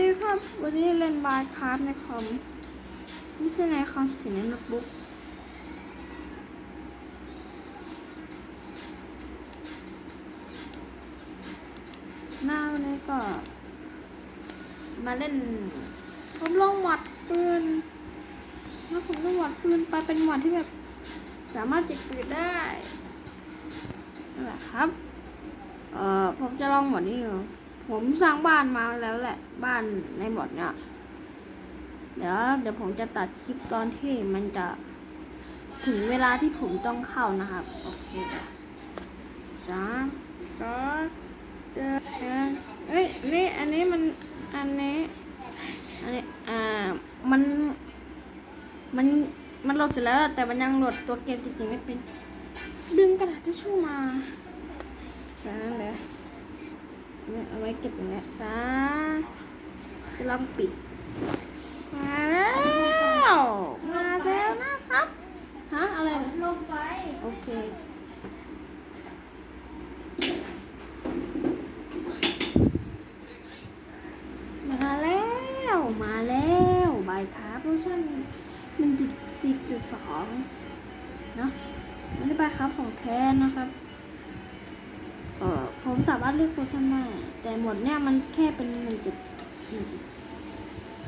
ดีครับ วันนี้เล่นบายคราฟในคอมไม่ใช่ในคอมสิในโน้ตบุ๊กหน้าวันนี้ก็ มาเล่น ผมลองหมัดปืนแล้วผมก็หมัดปืนไปเป็นหมัดที่แบบ สามารถจิกปืนได้นั่นแหละครับ เอ่อ ผมจะลองหมดนี้อยู่ ผมสร้างบ้านมาแล้วแหละ บ้านในหมดเนี่ย เดี๋ยวเดี๋ยวผมจะตัดคลิปตอนที่มันจะถึงเวลาที่ผมต้องเข้านะครับ โอเคสามสองเดือนเอ้ยนี่อันนี้มันอันนี้อันนี้อ่ามันมันมันโหลดเสร็จแล้วแต่มันยังโหลดตัวเกมจริงๆไม่เป็น ดึงกระดาษทิชชู่มานั่น เลยเนี่ยเอาไว้เก็บอย่างเงี้ยซะจะลองปิด มาแล้ว มาแล้วนะครับ ฮะ อะไรนะลงไป โอเคมาแล้ว มาแล้วบายคาร์บเวอร์ชันหนึ่งจุดสิบจุดสองเนาะอันนี้บายคาร์บของแท้นะครับ เออผมสามารถเลือกโปรแกรมได้แต่หมดเนี่ยมันแค่เป็นหนึ่งจุด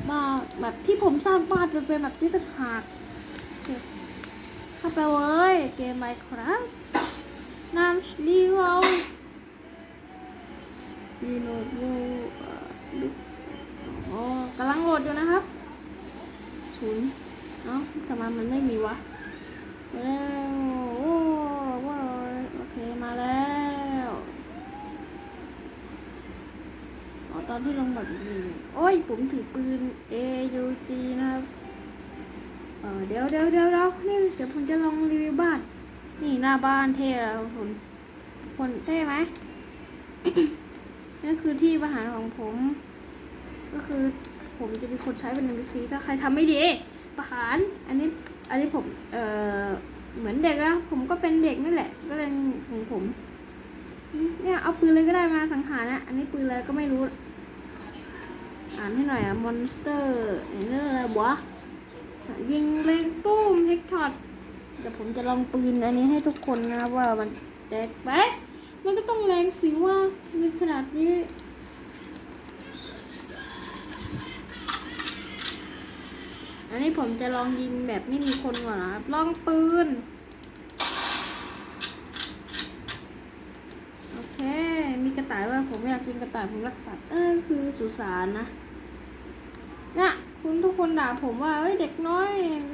มาแบบที่ผมสร้างบ้านมันเป็นแบบที่ต่างหากเข้าไปเลยเกมไมครับนามรีวอลรีโหลดโลเออกอ๋อกำลังโหลดอยู่นะครับศูนย์เอ้าทำไมมันไม่มีวะแล้วโอ้ว้าวโอเคมาแล้ว อ๋อ ตอนที่ลงแบบนี้โอ้ยผมถือปืน AUG นะครับเดี๋ยวเดี๋ยวเดี๋ยวเดี๋ยวนี่เดี๋ยวผมจะลองรีวิวบ้าน นี่หน้าบ้านเท่แล้วคุณคนเท่ไหมนั่นคือที่ประหารของผม ก็คือผมจะเป็นคนใช้เป็น NPC ถ้าใครทำไม่ดีประหาร อันนี้อันนี้ผมเอ่อเหมือนเด็กนะผมก็เป็นเด็กนั่นแหละ ก็เลยของผมเนี่ยเอาปืนเลยก็ได้มาสังหารนะ อันนี้ปืนอะไรก็ไม่รู้ อ่านให้หน่อยอะมอนสเตอร์เนอร์อะไรวะยิงเล็งตุ้มเฮกช็อตเดี๋ยวผมจะลองปืนอันนี้ให้ทุกคนนะว่ามันแตกไหมมันก็ต้องแรงสิว่าปืนขนาดนี้อันนี้ผมจะลองยิงแบบไม่มีคนก่อนนะครับลองปืน โอเค มีกระต่ายว่าผมอยากกินกระต่ายผมรักสัตว์เออคือสุสานนะ เนี่ยคุณทุกคนด่าผมว่าเอ้ยเด็กน้อย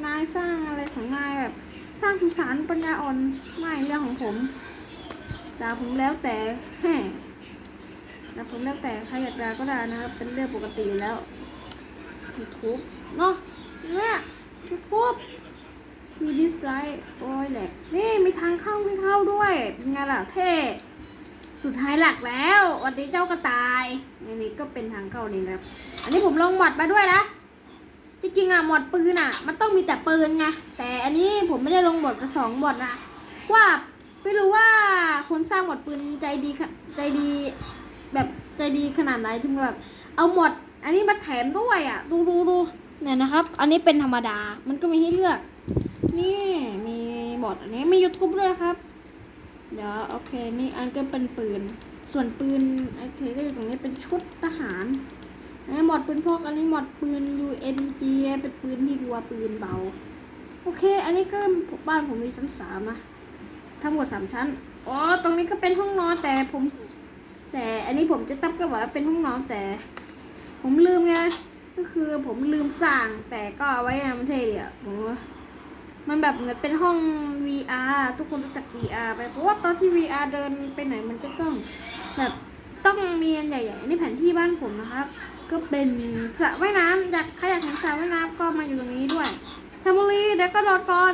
นายสร้างอะไรของนายแบบ สร้างสุสานปัญญาอ่อนไม่เรื่องของผมด่าผมแล้วแต่แฮ่ด่าผมแล้วแต่ใครอยากด่าก็ด่านะครับเป็นเรื่องปกติแล้วยูทูบเนาะเนี่ยยูทูบมีดิสไลค์โอ้ยแหลกนี่มีทางเข้าให้เข้าด้วยเป็นไงล่ะเท่สุดท้ายหลักแล้ววันนี้เจ้ากระต่ายอันนี้ก็เป็นทางเข้านี่ครับ อันนี้ผมลองหมดมาด้วยนะจริงๆอะหมดปืนอะ มันต้องมีแต่ปืนไงแต่อันนี้ผมไม่ได้ลงหมดกับสองหมดนะว่าไม่รู้ว่าคนสร้างหมดปืนใจดีใจดี แบบใจดีขนาดไหนถึงแบบ เอาหมด อันนี้มาแถมด้วยอะ ดูดูดูเนี่ยนะครับ อันนี้เป็นธรรมดา มันก็มีให้เลือก นี่มีหมดอันนี้มี YouTube ด้วยนะครับ เดี๋ยวโอเค นี่อันก็เป็นปืน ส่วนปืนโอเคก็อยู่ตรงนี้เป็นชุดทหาร อันนี้หมดปืนพกอันนี้หมดปืน UMG เป็นปืนที่รัวปืนเบา โอเค อันนี้ก็บ้านผมมีชั้นสามนะทั้งหมดสามชั้นอ๋อตรงนี้ก็เป็นห้องนอนแต่ผม แต่อันนี้ผมจะตั้งก็บอกว่าเป็นห้องนอนแต่ ผมลืมไงก็คือผมลืมสั่งแต่ก็เอาไว้นะมันเท่ดีอะผมว่ามันแบบเหมือนเป็นห้อง VR ทุกคนรู้จัก VR ไปเพราะว่าตอนที่ VR เดินไปไหนมันก็ต้องแบบต้องมีอันใหญ่ๆนี่แผนที่บ้านผมนะครับ ก็เป็นสระว่ายน้ำอยากใครอยากเห็นสระว่ายน้ำก็มาอยู่ตรงนี้ด้วยทำบุรีเดี๋ยวก็โดดก่อน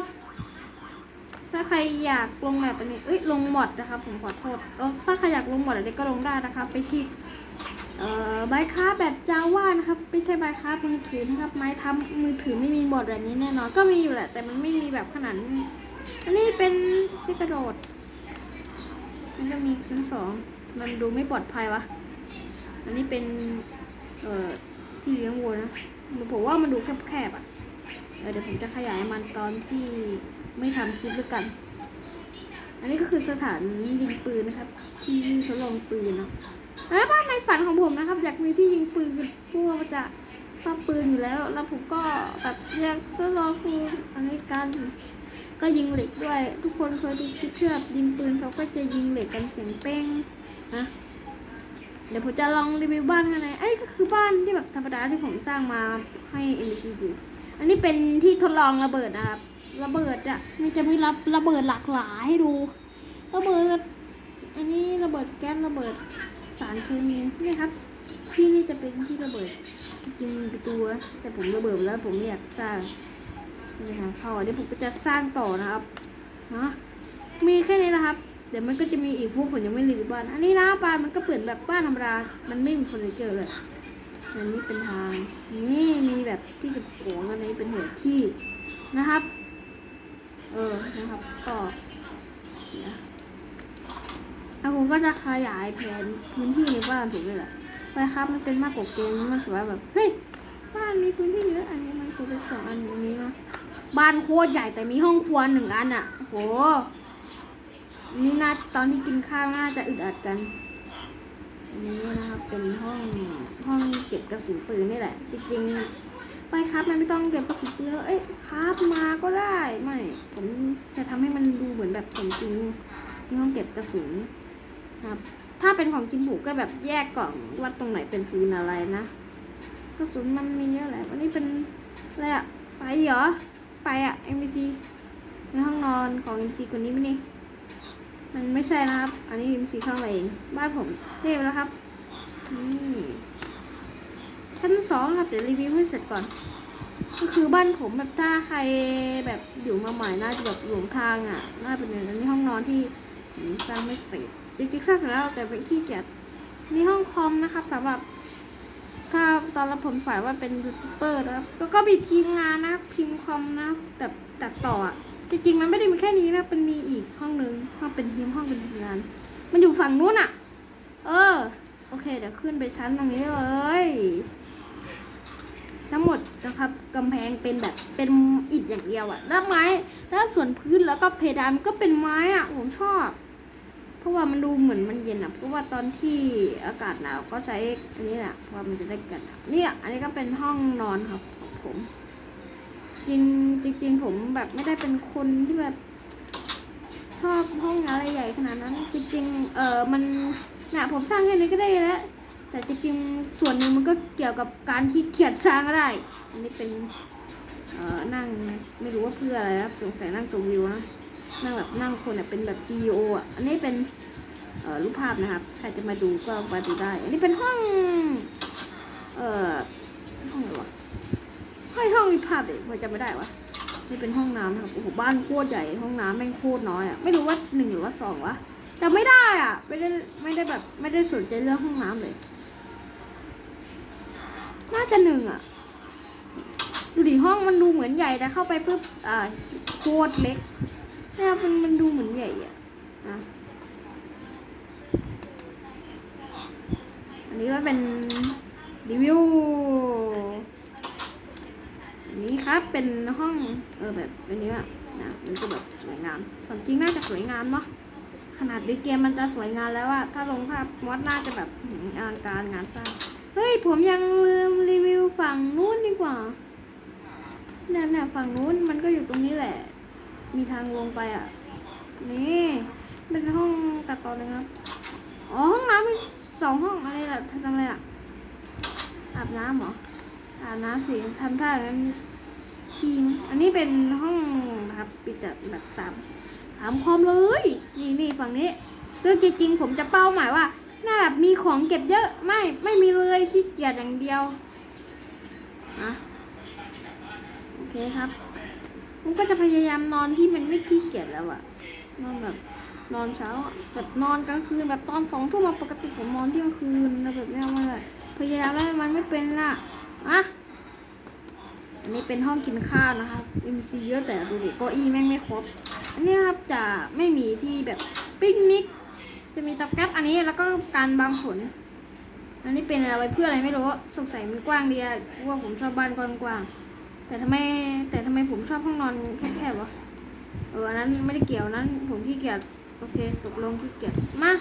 ถ้าใครอยากลงแบบอันนี้เอ้ยลงหมดนะครับผมขอโทษแล้วถ้าใครอยากลงหมดอะไรก็ลงได้นะครับไปที่เอ่อใบค้าแบบจาว่านะครับไม่ใช่ใบค้ามือถือนะครับไม้ทำมือถือไม่มีบทแบบนี้แน่นอนก็มีอยู่แหละ แต่มันไม่มีแบบขนาดนี้อันนี้เป็นที่กระโดดมันก็มีทั้งสองมันดูไม่ปลอดภัยวะอันนี้เป็น เอ่อที่เลี้ยงวัวนะผมว่ามันดูแคบๆอะเเดี๋ยวผมจะขยายมันตอนที่ไม่ทำคลิปด้วยกัน อันนี้ก็คือสถานยิงปืนนะครับ ที่ทดลองปืนเนาะแล้วบ้านในฝันของผมนะครับ อยากมีที่ยิงปืนเพราะว่ามันจะชอบปืนอยู่แล้ว แล้วผมก็แบบอยากทดลองปืนอันนี้กัน ก็ยิงเหล็กด้วย ทุกคนเคยดูคลิปที่แบบยิงปืนเขาก็จะยิงเหล็กกันเสียงเป้งนะ เดี๋ยวผมจะลองรีวิวบ้านข้างในไอ้ยก็คือบ้านที่แบบธรรมดาที่ผมสร้างมาให้เอ็มซีดูอันนี้เป็นที่ทดลองระเบิดนะครับ ระเบิดอะมันจะมีระระเบิดหลากหลายให้ดู ระเบิด อันนี้ระเบิดแก๊สระเบิดสารเคมีนี่ครับ ที่นี่จะเป็นที่ระเบิดจริงๆประตูนะแต่ผมระเบิดแล้วผมไม่อยากสร้างนี่ค่ะเข้าอันนี้ผมก็จะสร้างต่อนะครับฮะมีแค่นี้นะครับ เดี๋ยวมันก็จะมีอีกพวกผมยังไม่รีวิวบ้านอันนี้นะบ้านมันก็เปิดแบบบ้านธรรมดา มันไม่มีเฟอร์นิเจอร์เลยอันนี้เป็นทาง นี่มีแบบที่เก็บของอันนี้เป็นหัวที่นะครับ เออ นะครับ ก็เดี๋ยวแล้วผมก็จะขยายแผนพื้นที่ในบ้านผมเลยแหละไปครับ มันเป็นมากกว่าเกมมันสวยแบบ เฮ้ย บ้านมีพื้นที่เยอะ อันนี้มันควรเป็นสองอันนี้นะ บ้านโคตรใหญ่แต่มีห้องครัวหนึ่งอันอะ โห นี่น่าตอนที่กินข้าวน่าจะอึดอัดกันอันนี้นะครับเป็นห้องห้องเก็บกระสุนปืนนี่แหละจริงๆไปครับมันไม่ต้องเก็บกระสุนปืนแล้วเอ้ยครับมาก็ได้ไม่ผมจะทำให้มันดูเหมือนแบบสมจริงที่ห้องเก็บกระสุนครับ ถ้าเป็นของกินผูกก็แบบแยกกล่องว่าตรงไหนเป็นปืนอะไรนะกระสุนมันมีเยอะแหละวันนี้เป็นอะไรอะไฟเหรอไปอะ MBC ในห้องนอนของ MC คนนี้ไหมนี่ มันไม่ใช่นะครับ อันนี้ MC เข้ามาเอง บ้านผมเรียบแล้วครับ นี่ชั้นสองครับ เดี๋ยวรีวิวให้เสร็จก่อน ก็คือบ้านผมแบบถ้าใครแบบอยู่มาใหม่น่าจะแบบหลงทางอะ น่าเป็นอย่างนั้ห้องนอนที่สร้างไม่เสร็จจริงๆสร้างเสร็จแล้วแต่เป็นที่เกียจนี่ห้องคอมนะครับสำหรับ ถ้าตอนรับผมฝ่ายว่าเป็นยูทูบเบอร์นะครับแล้วก็มีทีมงานนะพิมพ์คอมนะแบบตัดต่ออะ จริงๆมันไม่ได้มีแค่นี้นะมันมีอีกห้องนึงห้องเป็นทีมห้องเป็นทีมงาน มันอยู่ฝั่งนู้นอะเออ โอเค เดี๋ยวขึ้นไปชั้นตรงนี้เลยทั้งหมดนะครับกำแพงเป็นแบบเป็นอิฐอย่างเดียวอะแล้วไม้แล้วส่วนพื้นแล้วก็เพดานก็เป็นไม้อะผมชอบ เพราะว่ามันดูเหมือนมันเย็นอะเพราะว่าตอนที่อากาศหนาวก็ใช้อันนี้แหละเพราะว่ามันจะได้กันเนี่ยอันนี้ก็เป็นห้องนอนครับของผม จริงจริง ๆ ผมแบบไม่ได้เป็นคนที่แบบ ชอบห้องอะไรใหญ่ขนาดนั้น จริงๆเออมันเนี่ยผมสร้างแค่นี้ก็ได้แล้ว แต่จริงๆส่วนหนึ่งมันก็เกี่ยวกับการที่เขียดสร้างก็ได้ อันนี้เป็นเอ่อนั่งไม่รู้ว่าเพื่ออะไรครับสงสัยนั่งตัววิวนะนั่งแบบนั่งคนเนี่ยเป็นแบบซีออะอันนี้เป็นเอ่อรูปภาพนะครับ ใครจะมาดูก็มาดูได้ อันนี้เป็นห้อง เอ่อห้องอะไรวะ ห้องห้องมีภาพเด็กจำไม่ได้วะนี่เป็นห้องน้ำนะครับโอ้โหบ้านโคตรใหญ่ห้องน้ำแม่งโคตรน้อยอะไม่รู้ว่าหนึ่งหรือว่าสองวะจำไม่ได้อะไม่ได้ไม่ได้แบบไม่ได้สนใจเรื่องห้องน้ำเลย น่าจะหนึ่งอะดูดิห้องมันดูเหมือนใหญ่แต่เข้าไปปุ๊บอ่าโคตรเล็กนี่ยมันมันดูเหมือนใหญ่อะนะอันนี้ก็เป็นรีวิว ครับ เป็นห้องเออแบบอันนี้อะนะมันก็แบบสวยงามความจริงน่าจะสวยงามเนาะขนาดในเกมมันจะสวยงามแล้วอะถ้าลงภาพมอดน่าจะแบบหืมอลังการงานสร้างเฮ้ยผมยังลืมรีวิวฝั่งนู้นดีกว่าเนี่ยเนี่ยฝั่งนู้นมันก็อยู่ตรงนี้แหละ มีทางลงไปอะ นี่เป็นห้องตัดต่อเลยครับอ๋อห้องน้ำมีสองห้องอะไรล่ะทำอะไรล่ะอาบน้ำเหรออาบน้ำสิทำท่าอย่างนั้นิงอันนี้เป็นห้องนะครับปิดแบบแบบสามสามคอมเลย นี่นี่ฝั่งนี้คือจริงๆผมจะเป้าหมายว่า หน้าแบบมีของเก็บเยอะไม่ไม่มีเลยขี้เกียจอย่างเดียวอะโอเคครับผมก็จะพยายามนอนที่มันไม่ขี้เกียจแล้วอะนอนแบบนอนเช้าแบบนอนกลางคืนแบบตอนสองทุ่มปกติผมนอนเที่ยงคืนแล้วแบบนี้มันแบบพยายามแล้วมันไม่เป็นละอะอั นี้เป็นห้องกินข้าวนะครับมีซีเยอะแต่ดูดิเก้าอี้แม่งไม่ครบ อันนี้นะครับจะไม่มีที่แบบปิกนิก จะมีตับแก๊สอันนี้แล้วก็การบางฝนอันนี้เป็นอะไรเพื่ออะไรไม่รู้สงสัยมันกว้างดีอะว่าผมชอบบ้านกว้างๆแต่ทำไมแต่ทำไมผมชอบห้องนอนแคบๆวะเอออันนั้นไม่ได้เกี่ยวนั้น ผมขี้เกียจโอเค ตกลงขี้เกียจมา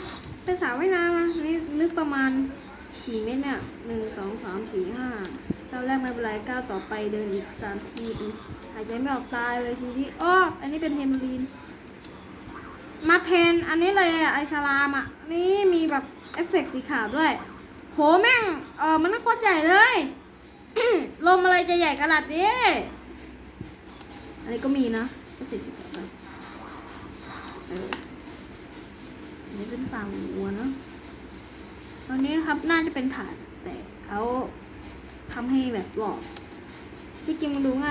ไปสาวไว้น้ำมานี่ลึกประมาณ กี่เมตรเนี่ยหนึ่งสองสามสี่ห้าก้าวแรกไม่เป็นไรก้าวต่อไปเดินอีกสามทีหายใจไม่ออกตายเลยทีนี้อ้ออันนี้เป็นเทมรีน มาแทนอันนี้เลยไอซาลามอะ นี่มีแบบเอฟเฟกต์สีขาวด้วย โหแม่ง เออมันโคตรใหญ่เลย ลมอะไรจะใหญ่ขนาดนี้อันนี้ก็มีนะเอฟเฟกต์สีขาวด้วยเอออันนี้เป็นฟางวัวเนาะ ตอนนี้นะครับน่าจะเป็นฐานแต่เขาทำให้แบบหลอกที่จริงมันดูง่าย